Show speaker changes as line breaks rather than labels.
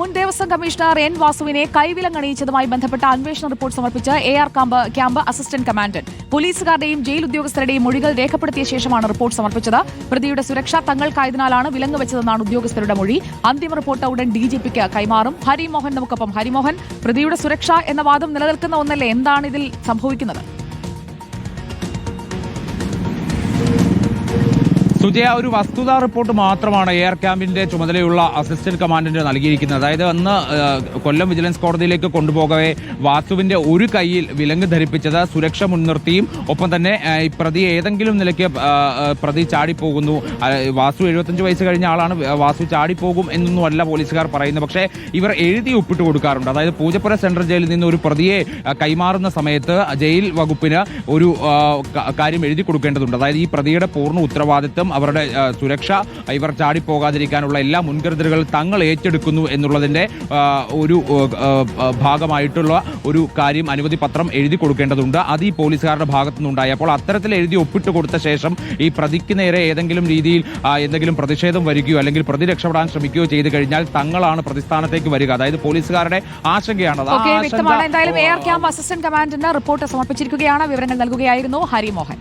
മുൻ Devaswom commissioner N വാസുവിനെ കൈവിലങ്ങണിയിച്ചതുമായി ബന്ധപ്പെട്ട അന്വേഷണ റിപ്പോർട്ട് സമർപ്പിച്ച് A R camp camp assistant commandant. പോലീസുകാരുടെയും jail ഉദ്യോഗസ്ഥരുടെയും മൊഴികൾ രേഖപ്പെടുത്തിയ ശേഷമാണ് റിപ്പോർട്ട് സമർപ്പിച്ചത്. പ്രതിയുടെ സുരക്ഷ തങ്ങൾക്കായതിനാലാണ് വിലങ്ങ് വെച്ചതെന്നാണ് ഉദ്യോഗസ്ഥരുടെ മൊഴി. അന്തിമ റിപ്പോർട്ട് ഉടൻ ഡി ജി പിക്ക് കൈമാറും. ഹരിമോഹൻ നമുക്കൊപ്പം. ഹരിമോഹൻ പ്രതിയുടെ സുരക്ഷ എന്ന വാദം നിലനിൽക്കുന്ന ഒന്നല്ലേ? എന്താണ് ഇതിൽ സംഭവിക്കുന്നത്?
സുജയ ഒരു വസ്തുതാ റിപ്പോർട്ട് മാത്രമാണ് എയർ ക്യാമ്പിന്റെ ചുമതലയുള്ള അസിസ്റ്റന്റ് കമാൻഡന്റ് നൽകിയിരിക്കുന്നത്. അതായത് അന്ന് കൊല്ലം വിജിലൻസ് കോടതിയിലേക്ക് കൊണ്ടുപോകവേ വാസുവിന്റെ ഒരു കയ്യിൽ വിലങ്ങ് ധരിപ്പിച്ചത് സുരക്ഷ മുൻനിർത്തിയും ഒപ്പം തന്നെ പ്രതി ഏതെങ്കിലും നിലയ്ക്ക് പ്രതി ചാടിപ്പോകുന്നു. വാസു എഴുപത്തഞ്ച് വയസ്സ് കഴിഞ്ഞ ആളാണ്. വാസു ചാടിപ്പോകും എന്നൊന്നും അല്ല പോലീസുകാർ പറയുന്നത്. പക്ഷേ ഇവർ എഴുതി ഒപ്പിട്ട് കൊടുക്കാറുണ്ട്. അതായത് പൂജപ്പുര സെൻട്രൽ ജയിലിൽ നിന്ന് ഒരു പ്രതിയെ കൈമാറുന്ന സമയത്ത് ജയിൽ വകുപ്പിന് ഒരു കാര്യം എഴുതി കൊടുക്കേണ്ടതുണ്ട്. അതായത് ഈ പ്രതിയുടെ പൂർണ ഉത്തരവാദിത്വം അവരുടെ സുരക്ഷ. ഇവർ ചാടിപ്പോകാതിരിക്കാനുള്ള എല്ലാ മുൻകരുതലുകൾ തങ്ങൾ ഏറ്റെടുക്കുന്നു എന്നുള്ളതിന്റെ ഒരു ഭാഗമായിട്ടുള്ള ഒരു കാര്യം അനുമതി പത്രം എഴുതി കൊടുക്കേണ്ടതുണ്ട്. അത് ഈ പോലീസുകാരുടെ ഭാഗത്തു നിന്നുണ്ടായി. അപ്പോൾ അത്തരത്തിൽ എഴുതി ഒപ്പിട്ട് കൊടുത്ത ശേഷം ഈ പ്രതിക്ക് നേരെ ഏതെങ്കിലും രീതിയിൽ എന്തെങ്കിലും പ്രതിഷേധം വരികയോ അല്ലെങ്കിൽ പ്രതി രക്ഷപ്പെടാൻ ശ്രമിക്കുകയോ ചെയ്തു കഴിഞ്ഞാൽ തങ്ങളാണ് പ്രതിസ്ഥാനത്തേക്ക് വരിക. അതായത് പോലീസുകാരുടെ ആശങ്കയാണ്
വ്യക്തമാണ്. എന്തായാലും AR camp assistant commandant report സമർപ്പിച്ചിരിക്കുകയാണ്. വിവരങ്ങൾ നൽകുകയായിരുന്നു ഹരിമോഹൻ.